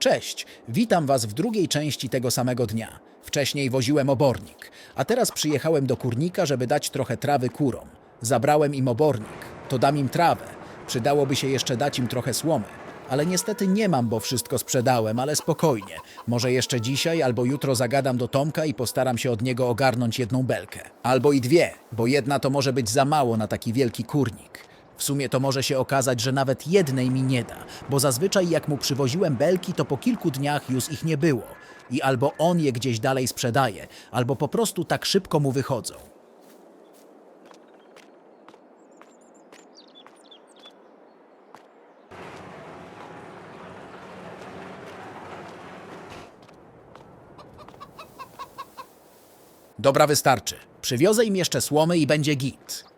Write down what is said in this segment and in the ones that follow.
Cześć, witam Was w drugiej części tego samego dnia. Wcześniej woziłem obornik, a teraz przyjechałem do kurnika, żeby dać trochę trawy kurom. Zabrałem im obornik, to dam im trawę. Przydałoby się jeszcze dać im trochę słomy. Ale niestety nie mam, bo wszystko sprzedałem, ale spokojnie. Może jeszcze dzisiaj albo jutro zagadam do Tomka i postaram się od niego ogarnąć jedną belkę. Albo i dwie, bo jedna to może być za mało na taki wielki kurnik. W sumie to może się okazać, że nawet jednej mi nie da, bo zazwyczaj jak mu przywoziłem belki, to po kilku dniach już ich nie było. I albo on je gdzieś dalej sprzedaje, albo po prostu tak szybko mu wychodzą. Dobra, wystarczy. Przywiozę im jeszcze słomy i będzie git.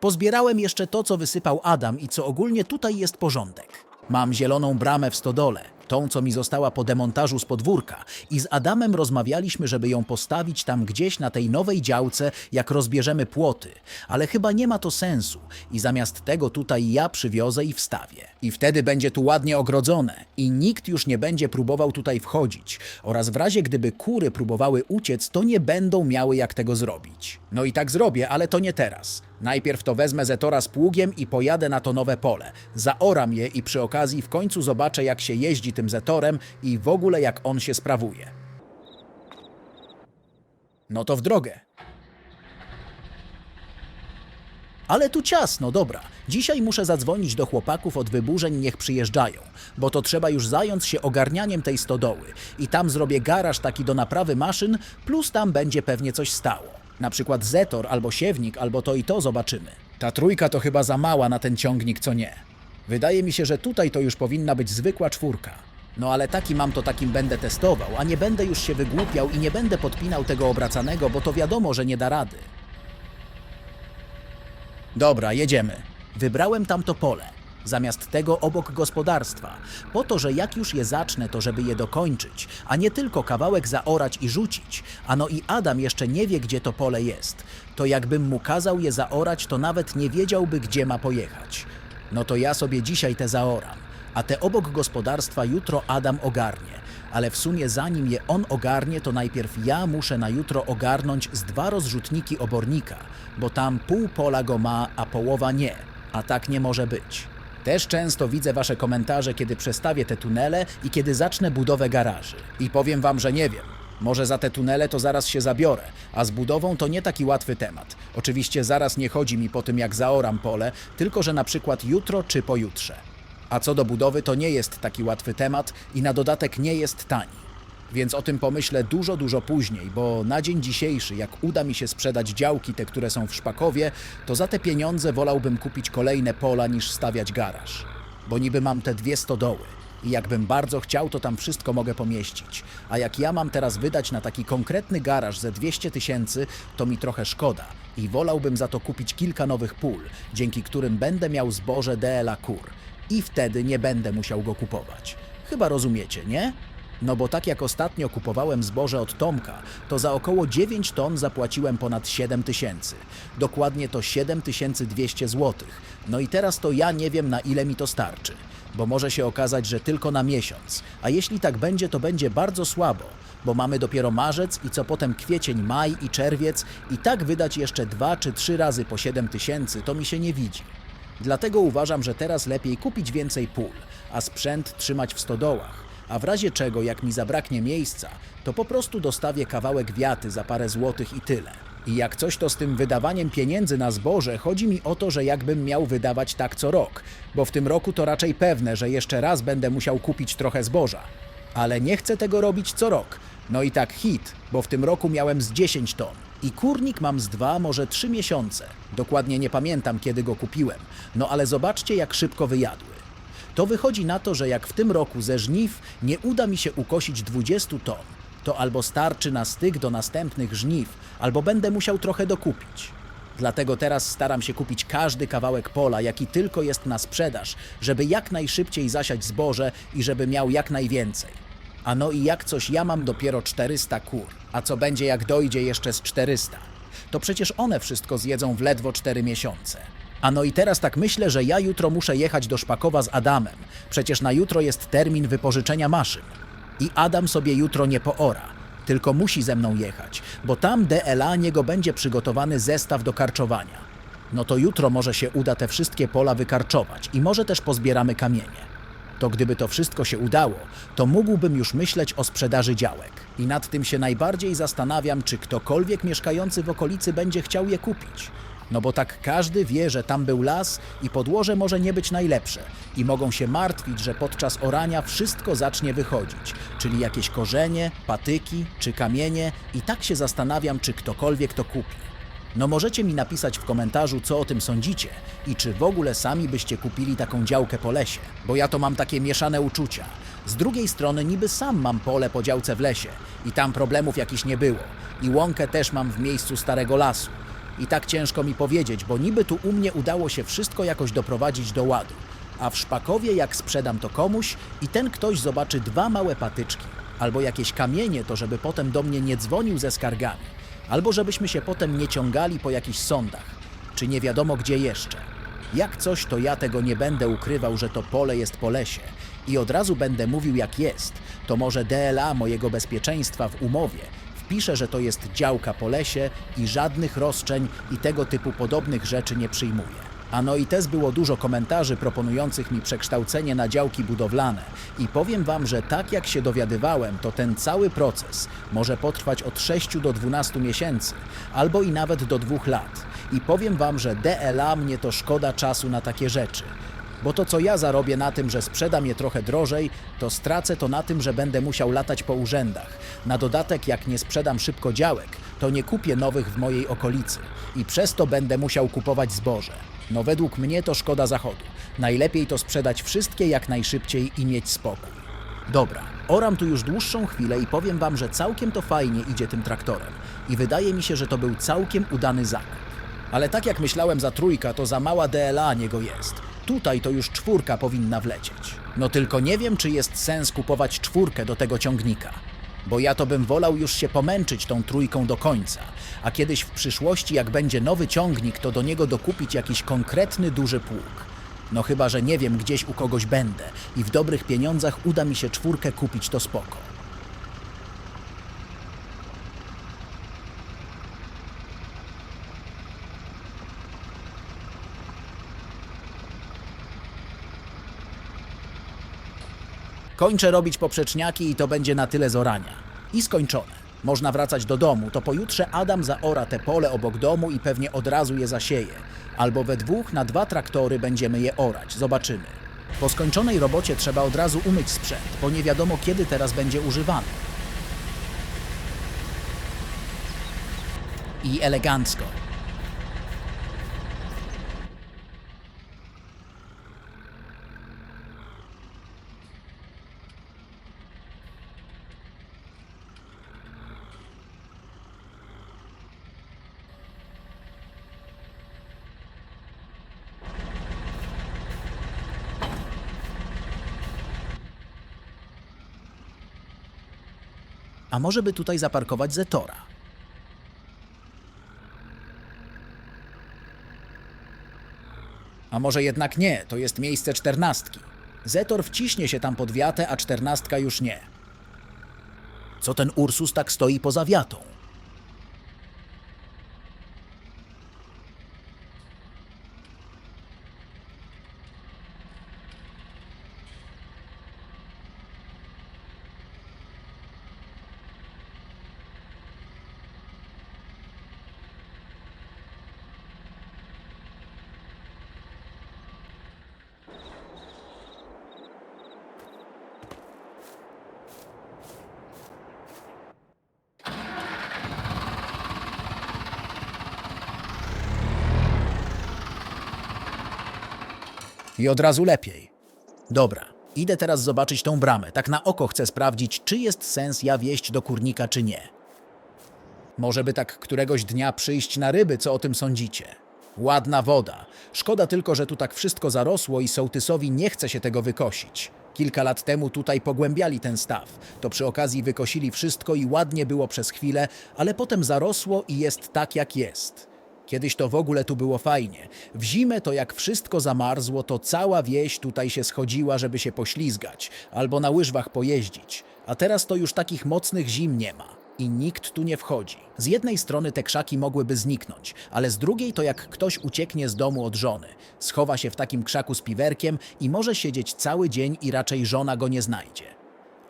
Pozbierałem jeszcze to, co wysypał Adam i co ogólnie tutaj jest porządek. Mam zieloną bramę w stodole, tą, co mi została po demontażu z podwórka i z Adamem rozmawialiśmy, żeby ją postawić tam gdzieś na tej nowej działce, jak rozbierzemy płoty, ale chyba nie ma to sensu i zamiast tego tutaj ja przywiozę i wstawię. I wtedy będzie tu ładnie ogrodzone i nikt już nie będzie próbował tutaj wchodzić oraz w razie gdyby kury próbowały uciec, to nie będą miały jak tego zrobić. No i tak zrobię, ale to nie teraz. Najpierw to wezmę Zetora z pługiem i pojadę na to nowe pole. Zaoram je i przy okazji w końcu zobaczę, jak się jeździ tym Zetorem i w ogóle jak on się sprawuje. No to w drogę. Ale tu ciasno, dobra. Dzisiaj muszę zadzwonić do chłopaków od wyburzeń, niech przyjeżdżają, bo to trzeba już zająć się ogarnianiem tej stodoły. I tam zrobię garaż taki do naprawy maszyn, plus tam będzie pewnie coś stało. Na przykład zetor, albo siewnik, albo to i to zobaczymy. Ta trójka to chyba za mała na ten ciągnik, co nie. Wydaje mi się, że tutaj to już powinna być zwykła czwórka. No ale taki mam, to takim będę testował, a nie będę już się wygłupiał i nie będę podpinał tego obracanego, bo to wiadomo, że nie da rady. Dobra, jedziemy. Wybrałem tamto pole. Zamiast tego obok gospodarstwa. Po to, że jak już je zacznę, to żeby je dokończyć, a nie tylko kawałek zaorać i rzucić. Ano i Adam jeszcze nie wie, gdzie to pole jest. To jakbym mu kazał je zaorać, to nawet nie wiedziałby, gdzie ma pojechać. No to ja sobie dzisiaj te zaoram, a te obok gospodarstwa jutro Adam ogarnie. Ale w sumie zanim je on ogarnie, to najpierw ja muszę na jutro ogarnąć z dwa rozrzutniki obornika, bo tam pół pola go ma, a połowa nie. A tak nie może być. Też często widzę wasze komentarze, kiedy przestawię te tunele i kiedy zacznę budowę garaży. I powiem wam, że nie wiem. Może za te tunele to zaraz się zabiorę, a z budową to nie taki łatwy temat. Oczywiście zaraz nie chodzi mi po tym, jak zaoram pole, tylko że na przykład jutro czy pojutrze. A co do budowy, to nie jest taki łatwy temat i na dodatek nie jest tani. Więc o tym pomyślę dużo, dużo później, bo na dzień dzisiejszy, jak uda mi się sprzedać działki, te, które są w Szpakowie, to za te pieniądze wolałbym kupić kolejne pola niż stawiać garaż. Bo niby mam te dwie stodoły i jakbym bardzo chciał, to tam wszystko mogę pomieścić. A jak ja mam teraz wydać na taki konkretny garaż ze 200 tysięcy, to mi trochę szkoda i wolałbym za to kupić kilka nowych pól, dzięki którym będę miał zboże DLA kur i wtedy nie będę musiał go kupować. Chyba rozumiecie, nie? No bo tak jak ostatnio kupowałem zboże od Tomka, to za około 9 ton zapłaciłem ponad 7 tysięcy. Dokładnie to 7200 zł. No i teraz to ja nie wiem na ile mi to starczy, bo może się okazać, że tylko na miesiąc. A jeśli tak będzie, to będzie bardzo słabo, bo mamy dopiero marzec i co potem kwiecień, maj i czerwiec i tak wydać jeszcze dwa czy trzy razy po 7 tysięcy, to mi się nie widzi. Dlatego uważam, że teraz lepiej kupić więcej pól, a sprzęt trzymać w stodołach. A w razie czego, jak mi zabraknie miejsca, to po prostu dostawię kawałek wiaty za parę złotych i tyle. I jak coś to z tym wydawaniem pieniędzy na zboże, chodzi mi o to, że jakbym miał wydawać tak co rok, bo w tym roku to raczej pewne, że jeszcze raz będę musiał kupić trochę zboża. Ale nie chcę tego robić co rok. No i tak hit, bo w tym roku miałem z 10 ton. I kurnik mam z dwa, może trzy miesiące. Dokładnie nie pamiętam, kiedy go kupiłem. No ale zobaczcie, jak szybko wyjadły. To wychodzi na to, że jak w tym roku ze żniw nie uda mi się ukosić 20 ton, to albo starczy na styk do następnych żniw, albo będę musiał trochę dokupić. Dlatego teraz staram się kupić każdy kawałek pola, jaki tylko jest na sprzedaż, żeby jak najszybciej zasiać zboże i żeby miał jak najwięcej. A no i jak coś ja mam dopiero 400 kur, a co będzie jak dojdzie jeszcze z 400? To przecież one wszystko zjedzą w ledwo 4 miesiące. A no i teraz tak myślę, że ja jutro muszę jechać do Szpakowa z Adamem. Przecież na jutro jest termin wypożyczenia maszyn. I Adam sobie jutro nie poora, tylko musi ze mną jechać, bo tam DLA niego będzie przygotowany zestaw do karczowania. No to jutro może się uda te wszystkie pola wykarczować i może też pozbieramy kamienie. To gdyby to wszystko się udało, to mógłbym już myśleć o sprzedaży działek. I nad tym się najbardziej zastanawiam, czy ktokolwiek mieszkający w okolicy będzie chciał je kupić. No bo tak każdy wie, że tam był las i podłoże może nie być najlepsze i mogą się martwić, że podczas orania wszystko zacznie wychodzić, czyli jakieś korzenie, patyki czy kamienie i tak się zastanawiam, czy ktokolwiek to kupi. No możecie mi napisać w komentarzu, co o tym sądzicie i czy w ogóle sami byście kupili taką działkę po lesie, bo ja to mam takie mieszane uczucia. Z drugiej strony niby sam mam pole po działce w lesie i tam problemów jakichś nie było. I łąkę też mam w miejscu starego lasu. I tak ciężko mi powiedzieć, bo niby tu u mnie udało się wszystko jakoś doprowadzić do ładu. A w Szpakowie jak sprzedam to komuś i ten ktoś zobaczy dwa małe patyczki. Albo jakieś kamienie, to żeby potem do mnie nie dzwonił ze skargami. Albo żebyśmy się potem nie ciągali po jakichś sądach, czy nie wiadomo gdzie jeszcze. Jak coś, to ja tego nie będę ukrywał, że to pole jest po lesie. I od razu będę mówił jak jest, to może DLA mojego bezpieczeństwa w umowie wpisze, że to jest działka po lesie i żadnych roszczeń i tego typu podobnych rzeczy nie przyjmuje. A no i też było dużo komentarzy proponujących mi przekształcenie na działki budowlane i powiem Wam, że tak jak się dowiadywałem, to ten cały proces może potrwać od 6 do 12 miesięcy, albo i nawet do 2 lat. I powiem Wam, że DLA mnie to szkoda czasu na takie rzeczy. Bo to co ja zarobię na tym, że sprzedam je trochę drożej, to stracę to na tym, że będę musiał latać po urzędach. Na dodatek, jak nie sprzedam szybko działek, to nie kupię nowych w mojej okolicy i przez to będę musiał kupować zboże. No według mnie to szkoda zachodu. Najlepiej to sprzedać wszystkie jak najszybciej i mieć spokój. Dobra, oram tu już dłuższą chwilę i powiem wam, że całkiem to fajnie idzie tym traktorem i wydaje mi się, że to był całkiem udany zakup. Ale tak jak myślałem za trójka, to za mała DLA niego jest. Tutaj to już czwórka powinna wlecieć. No tylko nie wiem, czy jest sens kupować czwórkę do tego ciągnika. Bo ja to bym wolał już się pomęczyć tą trójką do końca, a kiedyś w przyszłości, jak będzie nowy ciągnik, to do niego dokupić jakiś konkretny duży pług. No chyba, że nie wiem, gdzieś u kogoś będę i w dobrych pieniądzach uda mi się czwórkę kupić, to spoko. Kończę robić poprzeczniaki i to będzie na tyle z orania. I skończone. Można wracać do domu, to pojutrze Adam zaora te pole obok domu i pewnie od razu je zasieje. Albo we dwóch na dwa traktory będziemy je orać, zobaczymy. Po skończonej robocie trzeba od razu umyć sprzęt, bo nie wiadomo kiedy teraz będzie używany. I elegancko. A może by tutaj zaparkować Zetora? A może jednak nie, to jest miejsce czternastki. Zetor wciśnie się tam pod wiatę, a czternastka już nie. Co ten Ursus tak stoi poza wiatą? I od razu lepiej. Dobra, idę teraz zobaczyć tą bramę. Tak na oko chcę sprawdzić, czy jest sens ja wieść do kurnika, czy nie. Może by tak któregoś dnia przyjść na ryby, co o tym sądzicie? Ładna woda. Szkoda tylko, że tu tak wszystko zarosło i sołtysowi nie chce się tego wykosić. Kilka lat temu tutaj pogłębiali ten staw. To przy okazji wykosili wszystko i ładnie było przez chwilę, ale potem zarosło i jest tak jak jest. Kiedyś to w ogóle tu było fajnie. W zimę to jak wszystko zamarzło, to cała wieś tutaj się schodziła, żeby się poślizgać albo na łyżwach pojeździć. A teraz to już takich mocnych zim nie ma i nikt tu nie wchodzi. Z jednej strony te krzaki mogłyby zniknąć, ale z drugiej to jak ktoś ucieknie z domu od żony, schowa się w takim krzaku z piwerkiem i może siedzieć cały dzień i raczej żona go nie znajdzie.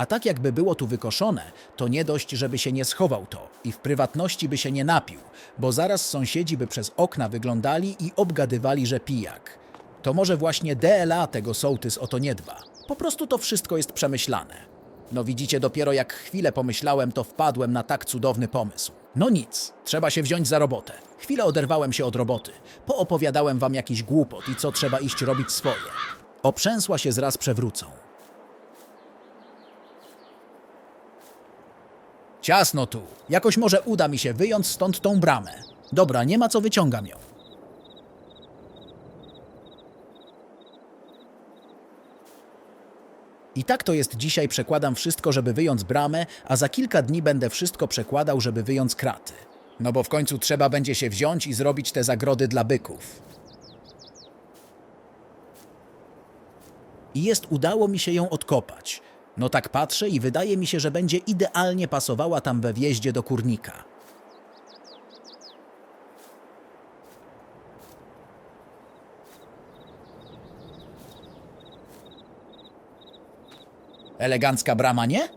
A tak jakby było tu wykoszone, to nie dość, żeby się nie schował to i w prywatności by się nie napił, bo zaraz sąsiedzi by przez okna wyglądali i obgadywali, że pijak. To może właśnie DLA tego sołtys o to nie dba. Po prostu to wszystko jest przemyślane. No widzicie, dopiero jak chwilę pomyślałem, to wpadłem na tak cudowny pomysł. No nic, trzeba się wziąć za robotę. Chwilę oderwałem się od roboty. Poopowiadałem wam jakiś głupot i co trzeba iść robić swoje. Oprzęsła się zraz przewrócą. Ciasno tu. Jakoś może uda mi się wyjąć stąd tą bramę. Dobra, nie ma co wyciągam ją. I tak to jest dzisiaj, przekładam wszystko, żeby wyjąć bramę, a za kilka dni będę wszystko przekładał, żeby wyjąć kraty. No bo w końcu trzeba będzie się wziąć i zrobić te zagrody dla byków. I jest, udało mi się ją odkopać. No tak patrzę i wydaje mi się, że będzie idealnie pasowała tam we wjeździe do kurnika. Elegancka brama, nie?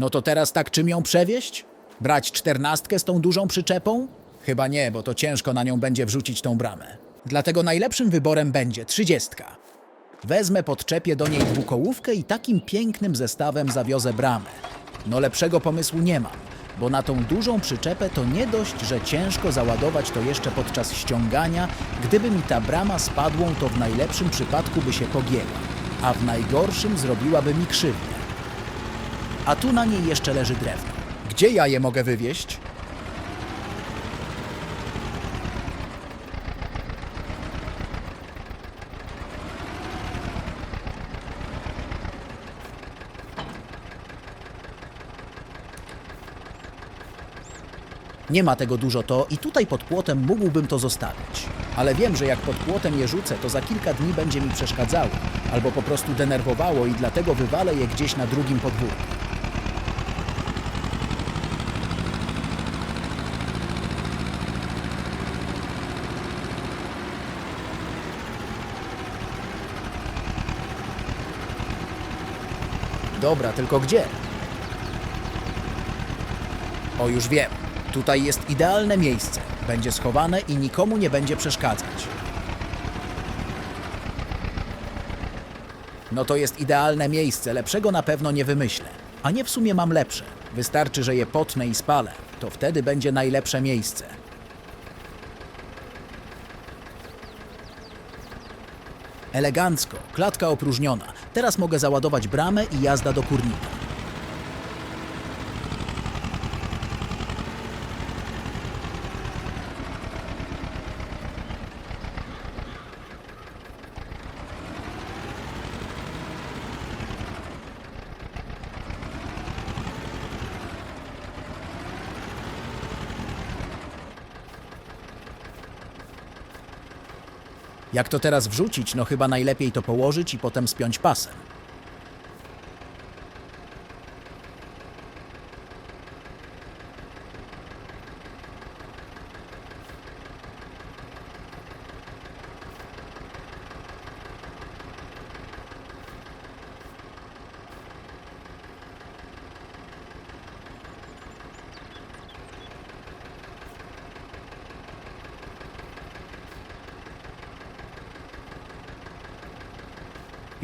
No to teraz tak czym ją przewieźć? Brać czternastkę z tą dużą przyczepą? Chyba nie, bo to ciężko na nią będzie wrzucić tą bramę. Dlatego najlepszym wyborem będzie trzydziestka. Wezmę, podczepię do niej dwukołówkę i takim pięknym zestawem zawiozę bramę. No lepszego pomysłu nie mam, bo na tą dużą przyczepę to nie dość, że ciężko załadować to jeszcze podczas ściągania. Gdyby mi ta brama spadłą, to w najlepszym przypadku by się pogięła, a w najgorszym zrobiłaby mi krzywdę. A tu na niej jeszcze leży drewno. Gdzie ja je mogę wywieźć? Nie ma tego dużo to i tutaj pod płotem mógłbym to zostawić. Ale wiem, że jak pod płotem je rzucę, to za kilka dni będzie mi przeszkadzało, albo po prostu denerwowało i dlatego wywalę je gdzieś na drugim podwórku. Dobra, tylko gdzie? O, już wiem. Tutaj jest idealne miejsce. Będzie schowane i nikomu nie będzie przeszkadzać. No to jest idealne miejsce, lepszego na pewno nie wymyślę. A nie w sumie mam lepsze. Wystarczy, że je potnę i spalę. To wtedy będzie najlepsze miejsce. Elegancko, klatka opróżniona. Teraz mogę załadować bramę i jazda do kurnika. Jak to teraz wrzucić? No chyba najlepiej to położyć i potem spiąć pasem.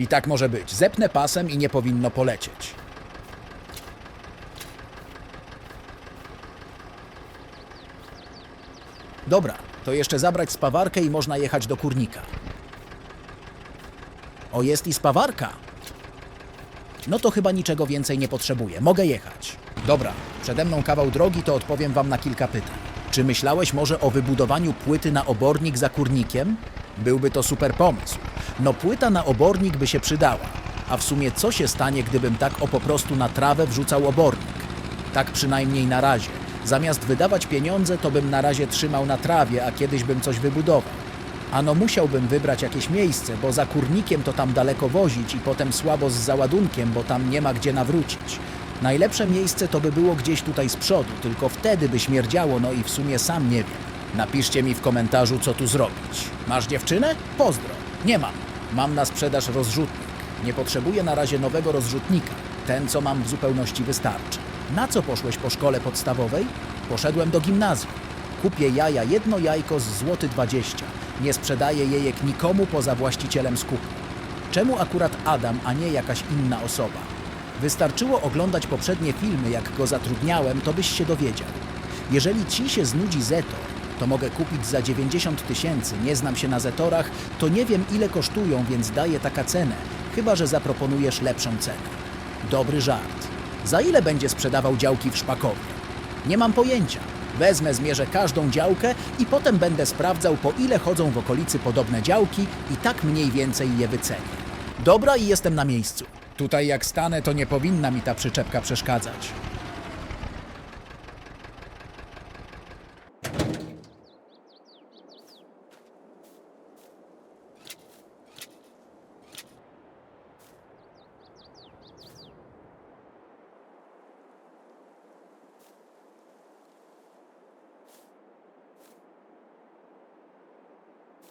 I tak może być. Zepnę pasem i nie powinno polecieć. Dobra, to jeszcze zabrać spawarkę i można jechać do kurnika. O, jest i spawarka. No to chyba niczego więcej nie potrzebuję. Mogę jechać. Dobra, przede mną kawał drogi, to odpowiem wam na kilka pytań. Czy myślałeś może o wybudowaniu płyty na obornik za kurnikiem? Byłby to super pomysł. No płyta na obornik by się przydała. A w sumie co się stanie, gdybym tak o po prostu na trawę wrzucał obornik? Tak przynajmniej na razie. Zamiast wydawać pieniądze, to bym na razie trzymał na trawie, a kiedyś bym coś wybudował. Ano musiałbym wybrać jakieś miejsce, bo za kurnikiem to tam daleko wozić i potem słabo z załadunkiem, bo tam nie ma gdzie nawrócić. Najlepsze miejsce to by było gdzieś tutaj z przodu, tylko wtedy by śmierdziało, no i w sumie sam nie wiem. Napiszcie mi w komentarzu, co tu zrobić. Masz dziewczynę? Pozdro. Nie mam. Mam na sprzedaż rozrzutnik. Nie potrzebuję na razie nowego rozrzutnika. Ten, co mam w zupełności wystarczy. Na co poszłeś po szkole podstawowej? Poszedłem do gimnazjum. Kupię jaja, jedno jajko z złoty 20. Nie sprzedaję jejek nikomu poza właścicielem skupu. Czemu akurat Adam, a nie jakaś inna osoba? Wystarczyło oglądać poprzednie filmy, jak go zatrudniałem, to byś się dowiedział. Jeżeli ci się znudzi Zetor, to mogę kupić za 90 tysięcy, nie znam się na Zetorach, to nie wiem ile kosztują, więc daję taka cenę, chyba że zaproponujesz lepszą cenę. Dobry żart. Za ile będzie sprzedawał działki w Szpakowie? Nie mam pojęcia. Wezmę, zmierzę każdą działkę i potem będę sprawdzał, po ile chodzą w okolicy podobne działki i tak mniej więcej je wycenię. Dobra i jestem na miejscu. Tutaj jak stanę, to nie powinna mi ta przyczepka przeszkadzać.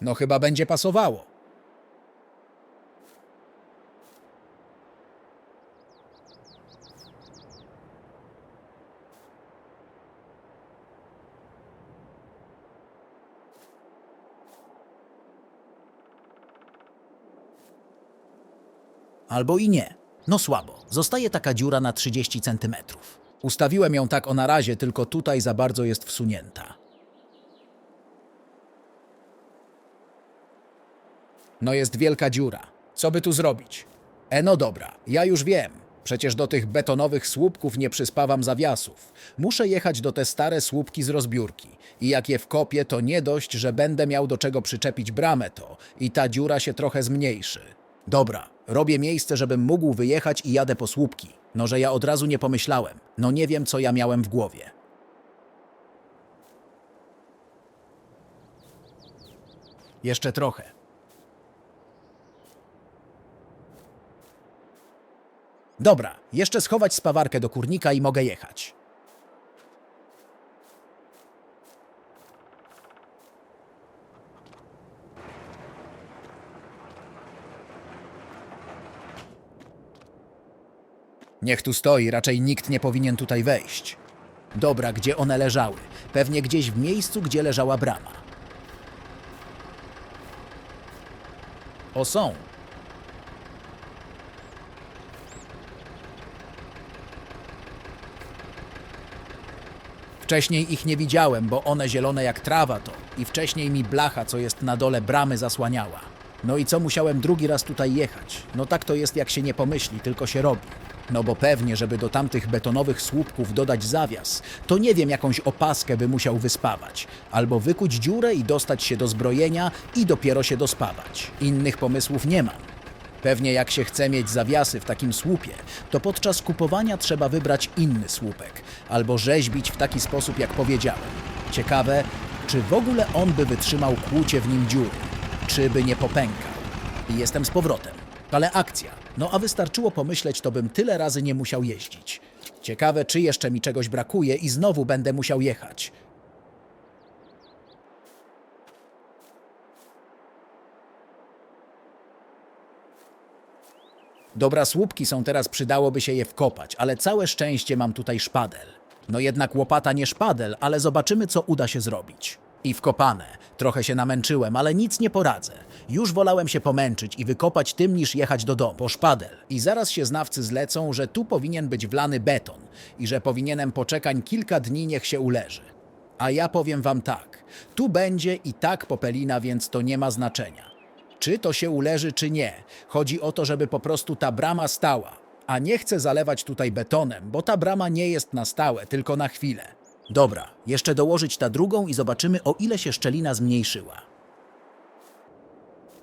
No chyba będzie pasowało. Albo i nie. No słabo. Zostaje taka dziura na 30 cm. Ustawiłem ją tak o na razie, tylko tutaj za bardzo jest wsunięta. No jest wielka dziura. Co by tu zrobić? E no dobra, ja już wiem. Przecież do tych betonowych słupków nie przyspawam zawiasów. Muszę jechać do te stare słupki z rozbiórki. I jak je wkopię, to nie dość, że będę miał do czego przyczepić bramę to i ta dziura się trochę zmniejszy. Dobra, robię miejsce, żebym mógł wyjechać i jadę po słupki. No, że ja od razu nie pomyślałem. No nie wiem, co ja miałem w głowie. Jeszcze trochę. Dobra, jeszcze schować spawarkę do kurnika i mogę jechać. Niech tu stoi, raczej nikt nie powinien tutaj wejść. Dobra, gdzie one leżały? Pewnie gdzieś w miejscu, gdzie leżała brama. O, są. Wcześniej ich nie widziałem, bo one zielone jak trawa to i wcześniej mi blacha, co jest na dole bramy, zasłaniała. No i co musiałem drugi raz tutaj jechać? No tak to jest jak się nie pomyśli, tylko się robi. No bo pewnie, żeby do tamtych betonowych słupków dodać zawias, to nie wiem, jakąś opaskę by musiał wyspawać. Albo wykuć dziurę i dostać się do zbrojenia i dopiero się dospawać. Innych pomysłów nie mam. Pewnie jak się chce mieć zawiasy w takim słupie, to podczas kupowania trzeba wybrać inny słupek albo rzeźbić w taki sposób, jak powiedziałem. Ciekawe, czy w ogóle on by wytrzymał kłucie w nim dziury, czy by nie popękał. I jestem z powrotem. Ale akcja. No a wystarczyło pomyśleć, to bym tyle razy nie musiał jeździć. Ciekawe, czy jeszcze mi czegoś brakuje i znowu będę musiał jechać. Dobra, słupki są teraz, przydałoby się je wkopać, ale całe szczęście mam tutaj szpadel. No jednak łopata nie szpadel, ale zobaczymy, co uda się zrobić. I wkopane. Trochę się namęczyłem, ale nic nie poradzę. Już wolałem się pomęczyć i wykopać tym, niż jechać do domu po szpadel. I zaraz się znawcy zlecą, że tu powinien być wlany beton i że powinienem poczekać kilka dni, niech się uleży. A ja powiem wam tak, tu będzie i tak popelina, więc to nie ma znaczenia. Czy to się uleży, czy nie. Chodzi o to, żeby po prostu ta brama stała. A nie chcę zalewać tutaj betonem, bo ta brama nie jest na stałe, tylko na chwilę. Dobra, jeszcze dołożyć ta drugą i zobaczymy, o ile się szczelina zmniejszyła.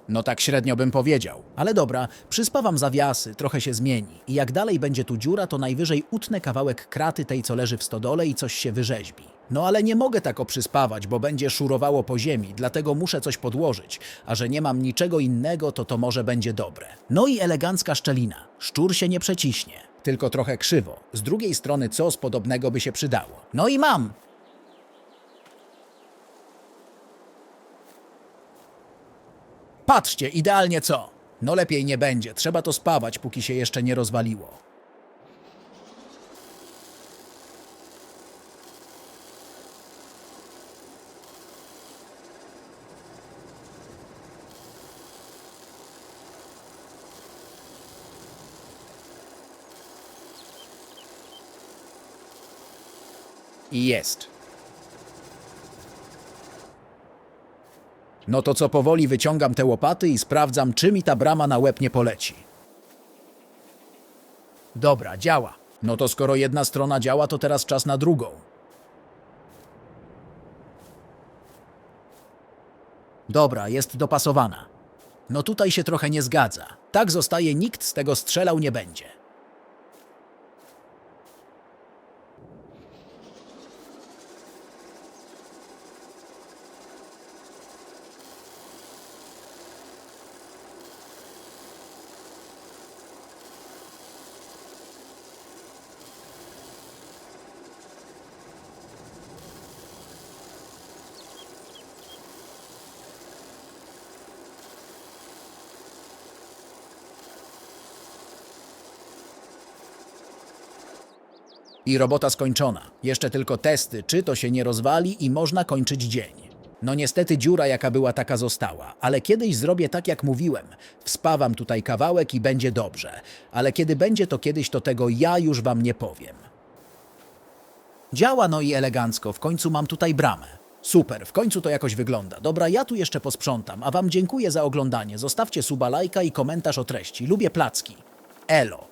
No tak średnio bym powiedział. Ale dobra, przyspawam zawiasy, trochę się zmieni. I jak dalej będzie tu dziura, to najwyżej utnę kawałek kraty tej, co leży w stodole i coś się wyrzeźbi. No ale nie mogę tak oprzyspawać, bo będzie szurowało po ziemi, dlatego muszę coś podłożyć. A że nie mam niczego innego, to to może będzie dobre. No i elegancka szczelina. Szczur się nie przeciśnie. Tylko trochę krzywo. Z drugiej strony co z podobnego by się przydało. No i mam! Patrzcie, idealnie co? No lepiej nie będzie, trzeba to spawać, póki się jeszcze nie rozwaliło. Jest. No to co powoli wyciągam te łopaty i sprawdzam, czy mi ta brama na łeb nie poleci. Dobra, działa. No to skoro jedna strona działa, to teraz czas na drugą. Dobra, jest dopasowana. No tutaj się trochę nie zgadza. Tak zostaje, nikt z tego strzelał nie będzie. I robota skończona. Jeszcze tylko testy, czy to się nie rozwali i można kończyć dzień. No niestety dziura jaka była taka została, ale kiedyś zrobię tak jak mówiłem. Wspawam tutaj kawałek i będzie dobrze. Ale kiedy będzie to kiedyś, to tego ja już wam nie powiem. Działa no i elegancko, w końcu mam tutaj bramę. Super, w końcu to jakoś wygląda. Dobra, ja tu jeszcze posprzątam, a wam dziękuję za oglądanie. Zostawcie suba, lajka i komentarz o treści. Lubię placki. Elo.